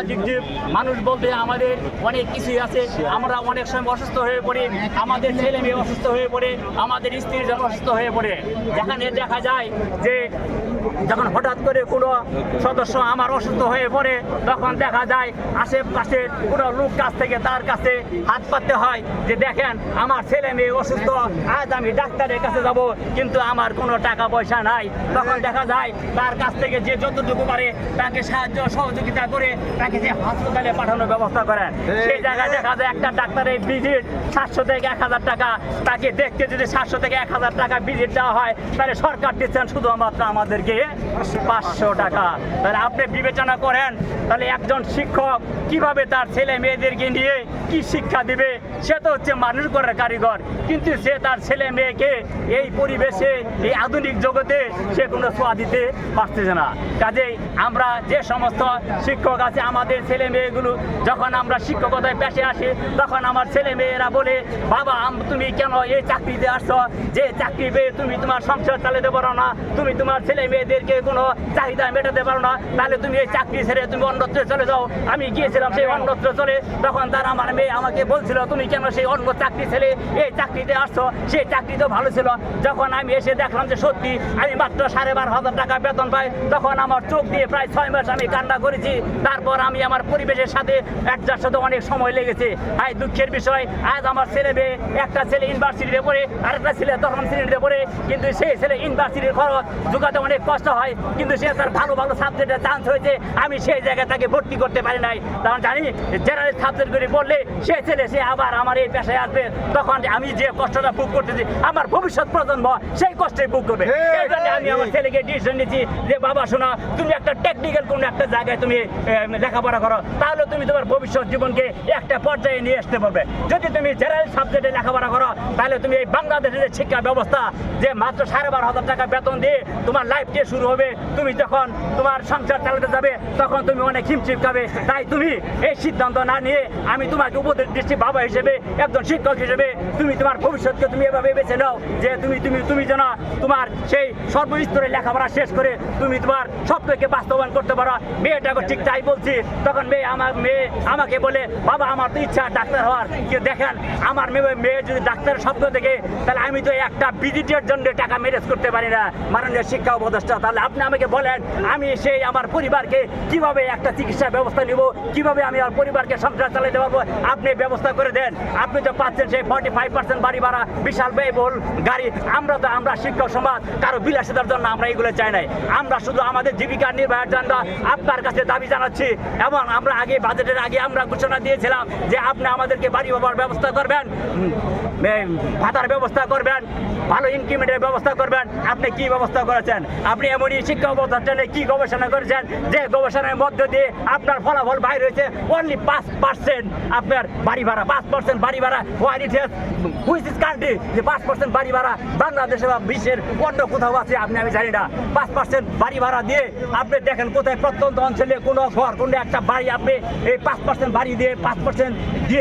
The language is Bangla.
সামাজিক জীব মানুষ বলতে আমাদের অনেক কিছুই আছে। আমরা অনেক সময় অসুস্থ হয়ে পড়ি, আমাদের ছেলে মেয়ে অসুস্থ হয়ে পড়ে, আমাদের স্ত্রী যখন অসুস্থ হয়ে পড়ে। যেখানে দেখা যায় যে যখন হঠাৎ করে কোনো সদস্য আমার অসুস্থ হয়ে পড়ে, তখন দেখা যায় আশেপাশের কোনো লোক কাছ থেকে তার কাছে হাত পাততে হয় যে, দেখেন, আমার ছেলে মেয়ে অসুস্থ, আজ আমি ডাক্তারের কাছে যাব, কিন্তু আমার কোনো টাকা পয়সা নাই। তখন দেখা যায় তার কাছ থেকে যে যতটুকু পারে তাকে সাহায্য, সহযোগিতা করে তাকে যে হাসপাতালে পাঠানোর ব্যবস্থা করেন সেই জায়গায় দেখা যায় একটা ডাক্তারের ভিজিট সাতশো থেকে এক হাজার টাকা। তাকে দেখতে যদি সাতশো থেকে এক হাজার টাকা ভিজিট দেওয়া হয়, তাহলে সরকার দিচ্ছেন শুধুমাত্র আমাদেরকে পাঁচশো টাকা। তাহলে আপনি বিবেচনা করেন, তাহলে একজন শিক্ষক কীভাবে তার ছেলে মেয়েদেরকে নিয়ে কি শিক্ষা দিবে, সে তো হচ্ছে মানুষ করার কারিগর। কিন্তু সে তার ছেলে মেয়েকে এই পরিবেশে, এই আধুনিক জগতে সে কোনো ছোঁয়া দিতে পারতেছে না। কাজেই আমরা যে সমস্ত শিক্ষক আছে, আমাদের ছেলে মেয়েগুলো, যখন আমরা শিক্ষকতায় পেশে আসি, তখন আমার ছেলে মেয়েরা বলে, বাবা তুমি কেন এই চাকরিতে আসছো? যে চাকরি পেয়ে তুমি তোমার সংসার চালাতে পারো না, তুমি তোমার ছেলে মেয়েদেরকে কোনো চাহিদা মেটাতে পারো না, তাহলে তুমি এই চাকরি ছেড়ে তুমি অন্যত্রে চলে যাও। আমি গিয়েছিলাম সেই অন্যত্রে চলে, তখন তার আমার মেয়ে আমাকে বলছিল, তুমি কেন সেই অন্য চাকরি ছেড়ে এই চাকরিতে আসছো? সেই চাকরি তো ভালো ছিল। যখন আমি এসে দেখলাম যে সত্যি আমি মাত্র সাড়ে বারো হাজার টাকা বেতন পাই, তখন আমার চোখ দিয়ে প্রায় ছয় মাস আমি কান্না করেছি। তারপর আমি আমার পরিবেশের সাথে অ্যাডজাস্ট হতে অনেক সময় লেগেছে। আজ দুঃখের বিষয়, আজ আমার ছেলে মেয়ে একটা ছেলে ইউনিভার্সিটিতে পড়ে আরেকটা ছেলে দশম শ্রেণীতে পড়ে কিন্তু সেই ছেলে ইউনিভার্সিটির খরচ জোগাতে অনেক কষ্ট হয় কিন্তু সে তার ভালো ভালো সাবজেক্টে চান্স হয়েছে আমি সেই জায়গায় তাকে ভর্তি করতে পারি নাই। কারণ জানি জেনারেল সাবজেক্ট করে পড়লে সে ছেলে সে আবার আমার এই পেশায় আসবে তখন আমি যে কষ্টটা ভোগ করতেছি আমার ভবিষ্যৎ প্রজন্ম সেই কষ্টে ভোগ করবে। এই জন্য আমি আমার ছেলেকে ডিসিশন নিচ্ছি যে বাবা শোনা তুমি একটা টেকনিক্যাল কোনো একটা জায়গায় তুমি লেখাপড়া করো তাহলে তুমি তোমার ভবিষ্যৎ জীবনকে একটা পর্যায়ে নিয়ে আসতে পারবে। যদি তুমি জেনারেল সাবজেক্টে লেখাপড়া করো, তাহলে তুমি এই বাংলাদেশের যে শিক্ষা ব্যবস্থা, যে মাত্র সাড়ে বারো হাজার টাকা বেতন দিয়ে তোমার লাইফ দিয়ে শুরু হবে, তুমি যখন তোমার সংসার চালাতে যাবে, তখন তুমি অনেক হিমচিপ খাবে। তাই তুমি এই সিদ্ধান্ত না নিয়ে আমি তোমাকে উপদেশ দিচ্ছি বাবা হিসেবে, একজন শিক্ষক হিসেবে, তুমি তোমার ভবিষ্যৎকে তুমি এভাবে বেছে নাও যে তুমি তুমি তুমি যেন তোমার সেই সর্বস্তরে লেখাপড়া শেষ করে তুমি তোমার স্বপ্নকে বাস্তবায়ন করতে পারো। মেয়েটাকে ঠিক তাই বলছি, তখন মেয়ে আমার, মেয়ে আমাকে বলে, বাবা, আমার তো ইচ্ছা ডাক্তার হওয়ার। দেখেন আমার মেয়ে মেয়ে যদি ডাক্তারের স্বপ্ন দেখে, তাহলে আমি তো একটা ভিজিটের জন্য টাকা ম্যানেজ করতে পারি না। মাননীয় শিক্ষা উপদেষ্টা, তাহলে আপনি আমাকে বলেন, আমি সেই আমার পরিবারকে কীভাবে একটা চিকিৎসা ব্যবস্থা নিব, কীভাবে আমি আমার পরিবারকে সংসার চালাতে পারব? আপনি ব্যবস্থা করে দেন। আপনি তো পাচ্ছেন সেই ফর্টি ফাইভ পার্সেন্ট বাড়ি ভাড়া, বিশাল ব্যয়বহুল গাড়ি। আমরা তো আমরা শিক্ষক সমাজ, কারও বিলাসিতার জন্য আমরা এগুলো চাই নাই। আমরা শুধু আমাদের জীবিকা নির্বাহের জন্য আপনার কাছে দাবি জানাচ্ছি। এবং আমরা আগে, বাজেটের আগে আমরা ঘোষণা দিয়েছিলাম যে আপনি আমাদেরকে বাড়ি বাবার ব্যবস্থা করবেন? ভাতার ব্যবস্থা করবেন, ভালো ইনক্রিমেন্টের ব্যবস্থা করবেন। আপনি কি ব্যবস্থা করেছেন? আপনি এমনই শিক্ষা প্রতিষ্ঠানে কি গবেষণা করেছেন? যে গবেষণার মধ্য দিয়ে আপনার ফলাফল বাইর হয়েছে অনলি পাঁচ পার্সেন্ট আপনার বাড়ি ভাড়া, পাঁচ পার্সেন্ট বাড়ি ভাড়া white it which is country যে পাঁচ পার্সেন্ট বাড়ি ভাড়া বাংলাদেশে বা বিশ্বের অন্য কোথাও আছে, আপনি, আমি জানি না। পাঁচ পার্সেন্ট বাড়ি ভাড়া দিয়ে আপনি দেখেন কোথায় প্রত্যন্ত অঞ্চলে কোনো ঘর, কোনো একটা বাড়ি আপনি এই পাঁচ পার্সেন্ট বাড়ি দিয়ে, পাঁচ পার্সেন্ট দিয়ে